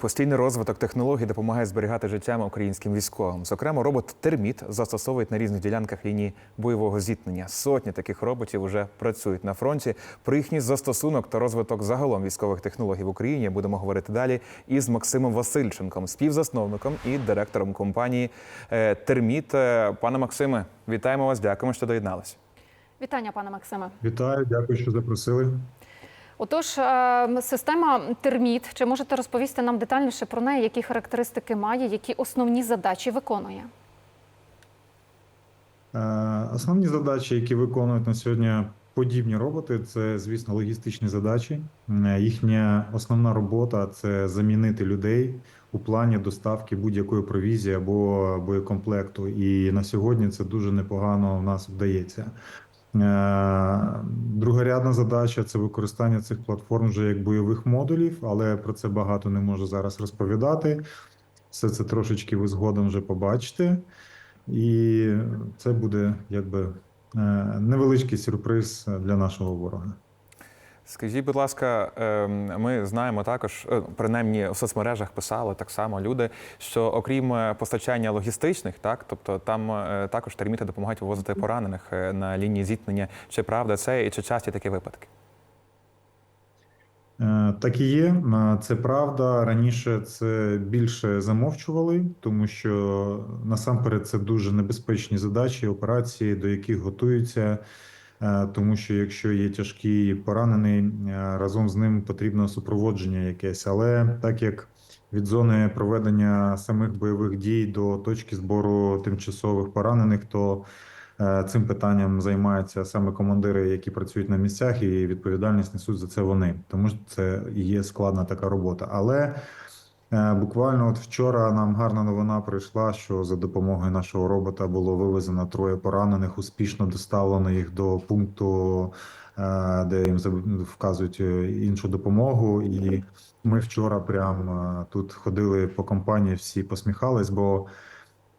Постійний розвиток технологій допомагає зберігати життя українським військовим. Зокрема, робот Терміт застосовують на різних ділянках лінії бойового зіткнення. Сотні таких роботів вже працюють на фронті. Про їхній застосунок та розвиток загалом військових технологій в Україні будемо говорити далі із Максимом Васильченком, співзасновником і директором компанії е, Терміт. Е, Пане Максиме, вітаємо вас. Дякуємо, що доєдналися. Вітання, пане Максиме. Вітаю, дякую, що запросили. Отож, е, система терміт. Чи можете розповісти нам детальніше про неї, які характеристики має, які основні задачі виконує? Е, Основні задачі, які виконують на сьогодні подібні роботи, це, звісно, логістичні задачі. Е, Їхня основна робота це замінити людей у плані доставки будь-якої провізії або боєкомплекту. І на сьогодні це дуже непогано в нас вдається. Е, Другорядна задача це використання цих платформ вже як бойових модулів, але про це багато не можу зараз розповідати. Все це трошечки ви згодом вже побачите. І це буде якби е, невеличкий сюрприз для нашого ворога. Скажіть, будь ласка, ем, ми знаємо також, е, принаймні в соцмережах писали так само люди, що окрім е, постачання логістичних, так тобто там е, також терміти допомагають вивозити поранених на лінії зіткнення. Чи правда це і чи часті такі випадки? Так і є, це правда. Раніше це більше замовчували, тому що насамперед це дуже небезпечні задачі, операції, до яких готуються. Е, Тому що якщо є тяжкий поранений, е, разом з ним потрібно супроводження якесь. Але так як від зони проведення самих бойових дій до точки збору тимчасових поранених, то Е, Цим питанням займаються саме командири, які працюють на місцях, і відповідальність несуть за це вони. Тому що це є складна така робота. Але буквально от вчора нам гарна новина прийшла, що за допомогою нашого робота було вивезено троє поранених, успішно доставлено їх до пункту, е, де їм вказують е, іншу допомогу. І ми вчора прям е, тут ходили по компанії, всі посміхались, бо.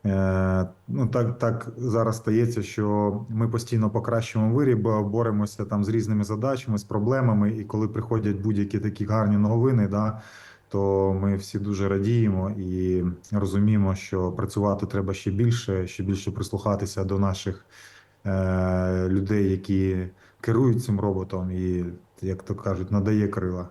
Е, Ну так, так зараз стається, що ми постійно покращуємо виріб, боремося там з різними задачами, з проблемами. І коли приходять будь-які такі гарні новини, да, то ми всі дуже радіємо і розуміємо, що працювати треба ще більше, ще більше прислухатися до наших е, людей, які керують цим роботом, і як то кажуть, надає крила.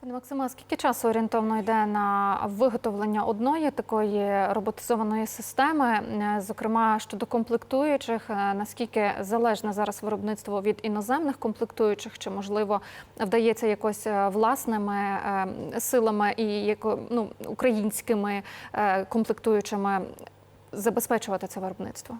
Пане Максиме, а скільки часу орієнтовно йде на виготовлення одної такої роботизованої системи? Е, Зокрема, щодо комплектуючих, е, наскільки залежне зараз виробництво від іноземних комплектуючих, чи можливо вдається якось е, власними силами і ну, українськими комплектуючими забезпечувати це виробництво?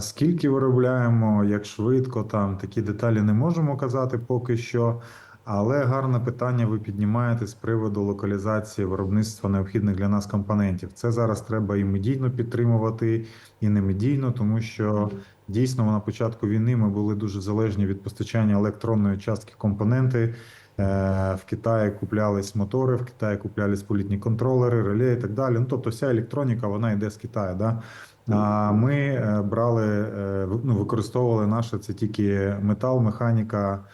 Скільки виробляємо, як швидко, там такі деталі не можемо казати поки що. Але гарне питання ви піднімаєте з приводу локалізації виробництва необхідних для нас компонентів. Це зараз треба і медійно підтримувати, і не медійно, тому що дійсно на початку війни ми були дуже залежні від постачання електронної частки компоненти. Е, В Китаї куплялись мотори, в Китаї куплялись політні контролери, реле і так далі. Ну тобто вся електроніка вона йде з Китаю. Да? А ми е, брали, е, ну, використовували наше це тільки метал, механіка.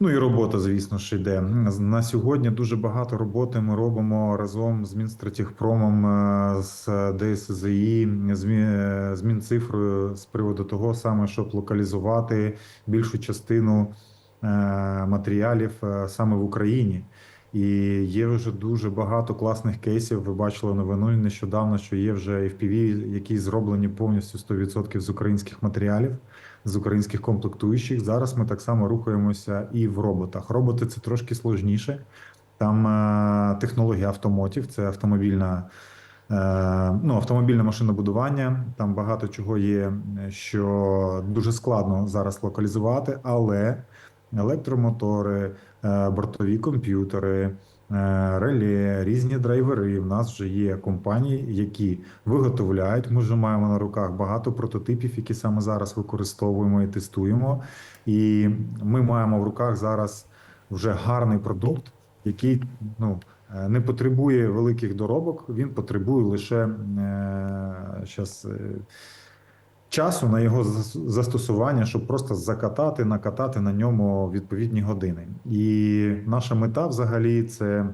Ну і робота, звісно ж, йде. На сьогодні дуже багато роботи ми робимо разом з Мінстратігпромом, е, з ДСЗІ, з е, Мінцифрою з приводу того саме, щоб локалізувати більшу частину е, матеріалів саме в Україні. І є вже дуже багато класних кейсів. Ви бачили новину нещодавно, що є вже FPV, які зроблені повністю 100% з українських матеріалів, з українських комплектуючих. Зараз ми так само рухаємося і в роботах. Роботи це трошки сложніше. Там е, технологія автомотів, це автомобільна. е, Ну, автомобільне машинобудування, там багато чого є, що дуже складно зараз локалізувати, але електромотори, е, бортові комп'ютери, е, реле, різні драйвери. В нас вже є компанії, які виготовляють. Ми вже маємо на руках багато прототипів, які саме зараз використовуємо і тестуємо. І ми маємо в руках зараз вже гарний продукт, який ну. е, Не потребує великих доробок, він потребує лише щас, е, часу на його застосування, щоб просто закатати, накатати на ньому відповідні години. І наша мета взагалі це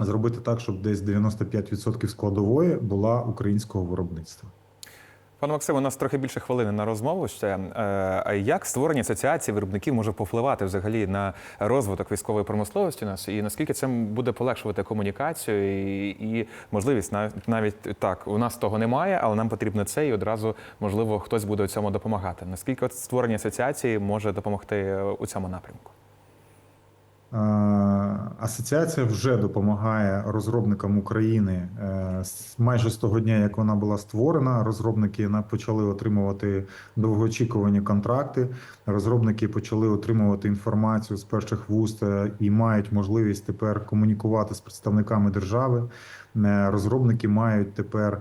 зробити так, щоб десь 95% складової була українського виробництва. Пане Максиме, у нас трохи більше хвилини на розмову ще. Е, як створення асоціації виробників може повпливати взагалі на розвиток військової промисловості у нас, і наскільки це буде полегшувати комунікацію і, і можливість навіть так, у нас того немає, але нам потрібно це, і одразу можливо хтось буде у цьому допомагати. Наскільки створення асоціації може допомогти е, у цьому напрямку? Асоціація вже допомагає розробникам України е, майже з того дня, як вона була створена. Розробники почали отримувати довгоочікувані контракти. Розробники почали отримувати інформацію з перших вуст е, і мають можливість тепер комунікувати з представниками держави. Е, Розробники мають тепер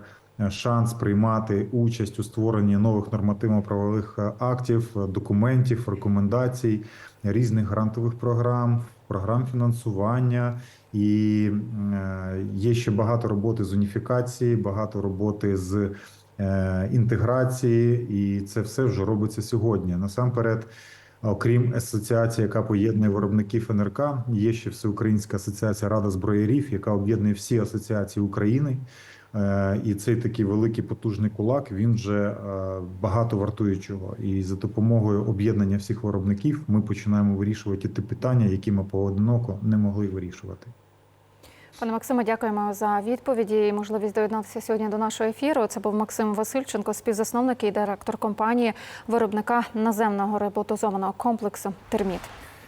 шанс приймати участь у створенні нових нормативно-правових актів, документів, рекомендацій, різних грантових програм, програм фінансування. І е, є ще багато роботи з уніфікації, багато роботи з е, інтеграції, і це все вже робиться сьогодні. Насамперед. Окрім асоціації, яка поєднує виробників НРК, є ще Всеукраїнська асоціація Рада зброярів, яка об'єднує всі асоціації України. Е, І цей такий великий потужний кулак він вже е, багато вартує чого. І за допомогою об'єднання всіх виробників ми починаємо вирішувати ті питання, які ми поодиноко не могли вирішувати. Пане Максиме, дякуємо за відповіді і можливість доєднатися сьогодні до нашого ефіру. Це був Максим Васильченко, співзасновник і директор компанії виробника наземного роботизованого комплексу Терміт.